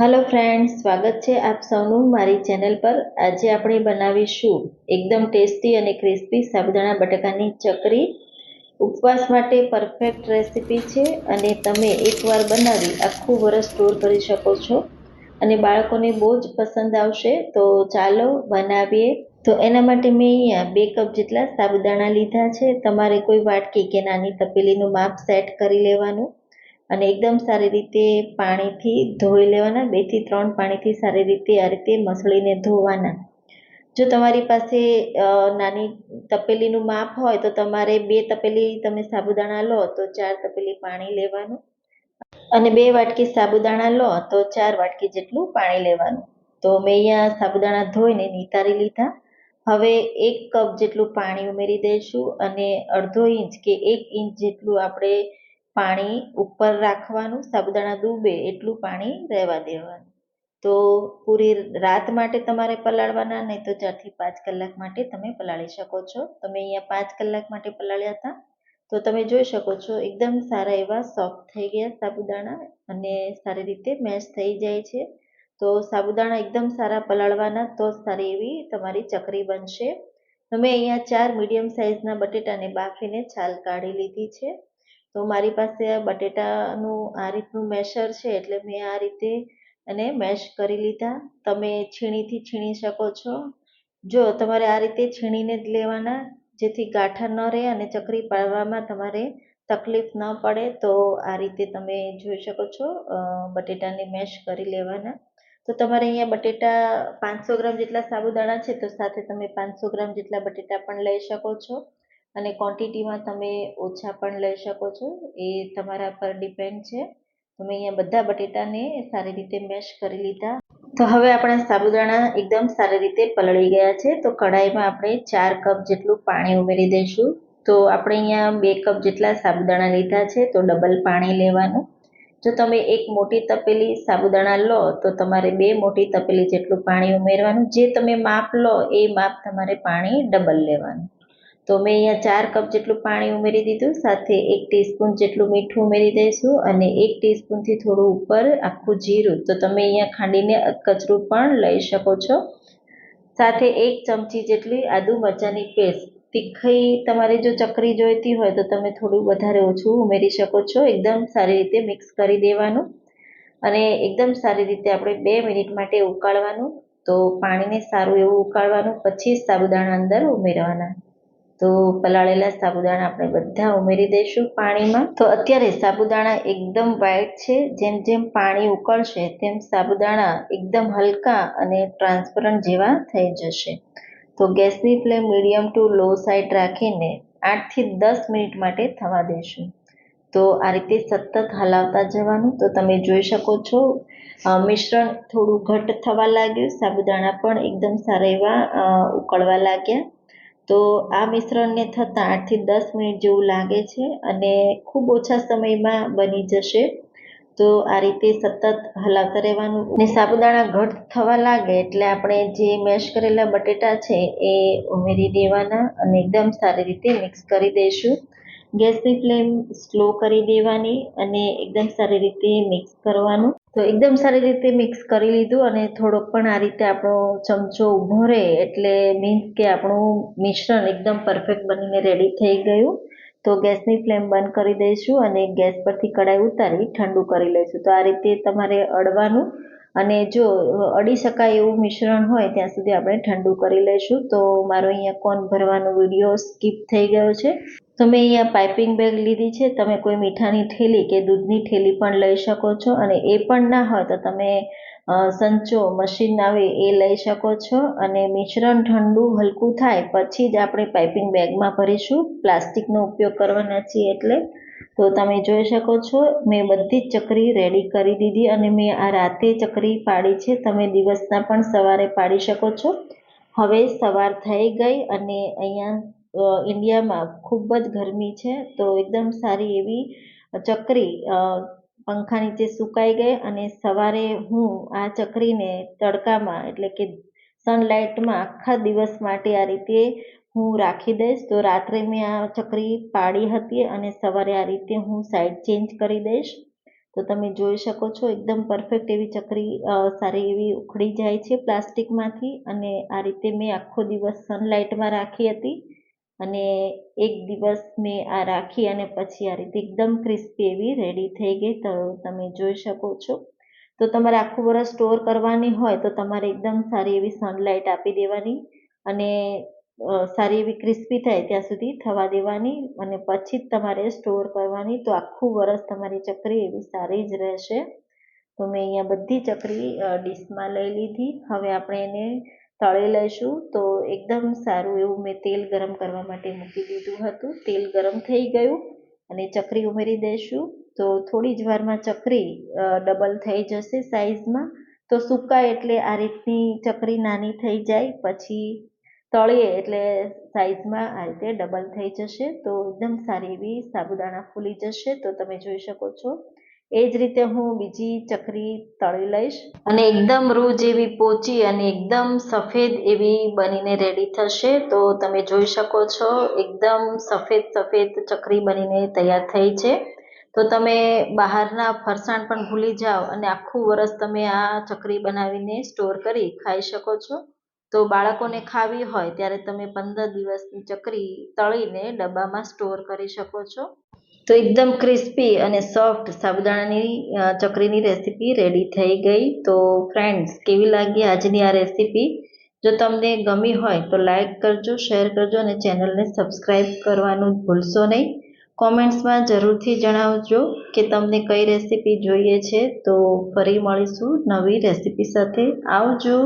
Hello friends સ્વાગત છે આપ સૌનું મારી ચેનલ પર. આજે આપણે બનાવીશું એકદમ ટેસ્ટી અને ક્રિસ્પી સાબુદાણા બટાકાની ચકરી. ઉપવાસ માટે પરફેક્ટ રેસીપી છે અને તમે એકવાર બનાવી આખું વરસ સ્ટોર કરી શકો છો. અને બાળકોને બહુ જ પસંદ આવશે, તો ચાલો બનાવીએ. તો એના માટે મેં અહીંયા બે કપ જેટલા સાબુદાણા લીધા છે. તમારે કોઈ વાટકી કે નાની તપેલીનું માપ સેટ કરી લેવાનું. અને એકદમ સારી રીતે પાણીથી ધોઈ લેવાના બેથી ત્રણ પાણીથી સારી રીતે આ રીતે મસળીને ધોવાના. જો તમારી પાસે નાની તપેલીનું માપ હોય તો તમારે બે તપેલી તમે સાબુદાણા લો તો ચાર તપેલી પાણી લેવાનું. અને બે વાટકી સાબુદાણા લો તો ચાર વાટકી જેટલું પાણી લેવાનું. તો મેં અહીંયા સાબુદાણા ધોઈને નિતારી લીધા. હવે એક કપ જેટલું પાણી ઉમેરી દઈશું અને અડધો ઇંચ કે એક ઇંચ જેટલું આપણે પાણી ઉપર રાખવાનું, સાબુદાણા ડૂબે એટલું પાણી રહેવા દેવાનું. તો પૂરી રાત માટે તમારે પલાળવાના, નહીં તો ચારથી પાંચ કલાક માટે તમે પલાળી શકો છો. તમે અહીંયા પાંચ કલાક માટે પલાળ્યા હતા, તો તમે જોઈ શકો છો, એકદમ સારા એવા સોફ્ટ થઈ ગયા સાબુદાણા અને સારી રીતે મેશ થઈ જાય છે. તો સાબુદાણા એકદમ સારા પલાળવાના, તો સારી એવી તમારી ચકરી બનશે. તમે અહીંયા ચાર મીડિયમ સાઇઝના બટેટાને બાફીને છાલ કાઢી લીધી છે. તો મારી પાસે આ બટેટાનું આ રીતનું મેશર છે એટલે મેં આ રીતે એને મેશ કરી લીધા. તમે છીણીથી છીણી શકો છો. જો તમારે આ રીતે છીણીને જ લેવાના, જેથી ગાંઠા ન રહે અને ચકરી પાડવામાં તમારે તકલીફ ન પડે, તો આ રીતે તમે જોઈ શકો છો બટેટાને મેશ કરી લેવાના. તો તમારે અહીંયા બટેટા પાંચસો ગ્રામ જેટલા સાબુદાણા છે, તો સાથે તમે પાંચસો ગ્રામ જેટલા બટેટા પણ લઈ શકો છો. અને ક્વોન્ટિટીમાં તમે ઓછા પણ લઈ શકો છો. એ તમારા પર ડિપેન્ડ છે. તમે અહીંયા બધા બટેટાને સારી રીતે મેશ કરી લીધા. તો હવે આપણા સાબુદાણા એકદમ સારી રીતે પલળી ગયા છે. તો કઢાઈમાં આપણે ચાર કપ જેટલું પાણી ઉમેરી દઈશું. તો આપણે અહીંયા બે કપ જેટલા સાબુદાણા લીધા છે. તો ડબલ પાણી લેવાનું. જો તમે એક મોટી તપેલી સાબુદાણા લો, તો તમારે બે મોટી તપેલી જેટલું પાણી ઉમેરવાનું. જે તમે માપ લો, એ માપ તમારે પાણી ડબલ લેવાનું. તો મેં અહીંયા ચાર કપ જેટલું પાણી ઉમેરી દીધું, સાથે એક ટીસ્પૂન જેટલું મીઠું ઉમેરી દઈશું અને એક ટીસ્પૂનથી થોડું ઉપર આખું જીરું. તો તમે અહીંયા ખાંડીને કચરું પણ લઈ શકો છો. સાથે એક ચમચી જેટલી આદુ મરચાંની પેસ્ટ. તીખઈ તમારે જો ચકરી જોઈતી હોય તો તમે થોડું વધારે ઓછું ઉમેરી શકો છો. એકદમ સારી રીતે મિક્સ કરી દેવાનું. અને એકદમ સારી રીતે આપણે બે મિનિટ માટે ઉકાળવાનું. તો પાણીને સારું એવું ઉકાળવાનું, પછી સાબુદાણા અંદર ઉમેરવાના. તો પલાળેલા સાબુદાણા આપણે બધા ઉમેરી દઈશું પાણીમાં. તો અત્યારે સાબુદાણા એકદમ વ્હાઈટ છે. જેમ જેમ પાણી ઉકળશે, તેમ સાબુદાણા એકદમ હલકા અને ટ્રાન્સપરન્ટ જેવા થઈ જશે. તો ગેસની flame medium to low side રાખીને આઠથી દસ મિનિટ માટે થવા દેશું તો આ રીતે સતત હલાવતા જવાનું. તો તમે જોઈ શકો છો મિશ્રણ થોડું ઘટ થવા લાગ્યું. સાબુદાણા પણ એકદમ સારા એવા ઉકળવા લાગ્યા. તો આ મિશ્રણને થતાં આઠથી દસ મિનિટ જેવું લાગે છે અને ખૂબ ઓછા સમયમાં બની જશે. તો આ રીતે સતત હલાવતા રહેવાનું ને સાબુદાણા ઘટ થવા લાગે એટલે આપણે જે મેશ કરેલા બટેટા છે એ ઉમેરી દેવાના અને એકદમ સારી રીતે મિક્સ કરી દઈશું. ગેસની ફ્લેમ સ્લો કરી દેવાની અને એકદમ સારી રીતે મિક્સ કરવાનું. તો એકદમ સારી રીતે મિક્સ કરી લીધું અને થોડોક પણ આ રીતે આપણો ચમચો ઊભો રહે એટલે મીન્સ કે આપણું મિશ્રણ એકદમ પરફેક્ટ બનીને રેડી થઈ ગયું. તો ગેસની ફ્લેમ બંધ કરી દઈશું અને ગેસ પરથી કડાઈ ઉતારી ઠંડુ કરી લઈશું. તો આ રીતે તમારે અડવાનું અને જો અડી શકાય એવું મિશ્રણ હોય ત્યાં સુધી આપણે ઠંડુ કરી લઈશું. તો મારો અહીંયા કોન ભરવાનો વીડિયો સ્કીપ થઈ ગયો છે. તો મેં અહીંયા પાઇપિંગ બેગ લીધી છે, તમે કોઈ મીઠાની થેલી કે દૂધની થેલી પણ લઈ શકો છો અને એ પણ ના હોય તો તમે સંચો, મશીન આવે એ લઈ શકો છો અને મિશ્રણ ઠંડુ હલકું થાય પછી જ આપણે પાઇપિંગ બેગમાં ભરીશું. પ્લાસ્ટિકનો ઉપયોગ કરવાના છીએ એટલે. તો તમે જોઈ શકો છો, મેં બધી જ ચકરી રેડી કરી દીધી અને મેં આ રાતે ચકરી પાડી છે, તમે દિવસના પણ સવારે પાડી શકો છો. હવે સવાર થઈ ગઈ અને અહીંયા ઇન્ડિયામાં ખૂબ જ ગરમી છે, તો એકદમ સારી એવી ચકરી પંખા નીચે સુકાઈ ગઈ અને સવારે હું આ ચકરીને તડકામાં એટલે કે સનલાઇટમાં આખા દિવસ માટે આ રીતે હું રાખી દઈશ. તો રાત્રે મેં આ ચકરી પાડી હતી અને સવારે આ રીતે હું સાઈડ ચેન્જ કરી દઈશ. તો તમે જોઈ શકો છો, એકદમ પરફેક્ટ એવી ચકરી સારી એવી ઉખડી જાય છે પ્લાસ્ટિકમાંથી અને આ રીતે મેં આખો દિવસ સનલાઇટમાં રાખી હતી. અને એક દિવસ મેં આ રાખી અને પછી આ રીતે એકદમ ક્રિસ્પી એવી રેડી થઈ ગઈ. તો તમે જોઈ શકો છો. તો તમારે આખું વરસ સ્ટોર કરવાની હોય તો તમારે એકદમ સારી એવી સનલાઇટ આપી દેવાની અને સારી એવી ક્રિસ્પી થાય ત્યાં સુધી થવા દેવાની અને પછી જ તમારે સ્ટોર કરવાની. તો આખું વરસ તમારી ચકરી એવી સારી જ રહેશે. તો મેં અહીંયા બધી ચકરી ડીશમાં લઈ લીધી. હવે આપણે એને તળી લઈશું તો એકદમ સારું એવું મેં તેલ ગરમ કરવા માટે મૂકી દીધું હતું. તેલ ગરમ થઈ ગયું અને ચકરી ઉમેરી દઈશું. તો થોડી જ વારમાં ચકરી ડબલ થઈ જશે સાઈઝમાં તો સુકાય એટલે આ રીતની ચકરી નાની થઈ જાય. પછી તળીએ એટલે સાઈઝમાં આ રીતે ડબલ થઈ જશે. તો એકદમ સારી એવી સાબુદાણા ફૂલી જશે. તો તમે જોઈ શકો છો એ જ રીતે હું બીજી ચકરી તળી લઈશ અને એકદમ રૂ જેવી પોચી અને એકદમ સફેદ એવી બનીને રેડી થશે. તો તમે જોઈ શકો છો, એકદમ સફેદ સફેદ ચકરી બનીને તૈયાર થઈ છે. તો તમે બહારના ફરસાણ પણ ભૂલી જાઓ અને આખું વરસ તમે આ ચકરી બનાવીને સ્ટોર કરી ખાઈ શકો છો. તો બાળકોને ખાવી હોય ત્યારે તમે પંદર દિવસની ચકરી તળીને ડબ્બામાં સ્ટોર કરી શકો છો. તો એકદમ ક્રિસ્પી અને સોફ્ટ સાબુદાણાની ચકરીની રેસીપી રેડી થઈ ગઈ. તો ફ્રેન્ડ્સ કેવી લાગી આજની આ રેસીપી જો તમને ગમી હોય તો લાઈક કરજો શેર કરજો અને ચેનલને સબસ્ક્રાઈબ કરવાનું ભૂલશો નહીં. કોમેન્ટ્સમાં જરૂરથી જણાવજો કે તમને કઈ રેસીપી જોઈએ છે. તો ફરી મળીશું નવી રેસીપી સાથે. આવજો.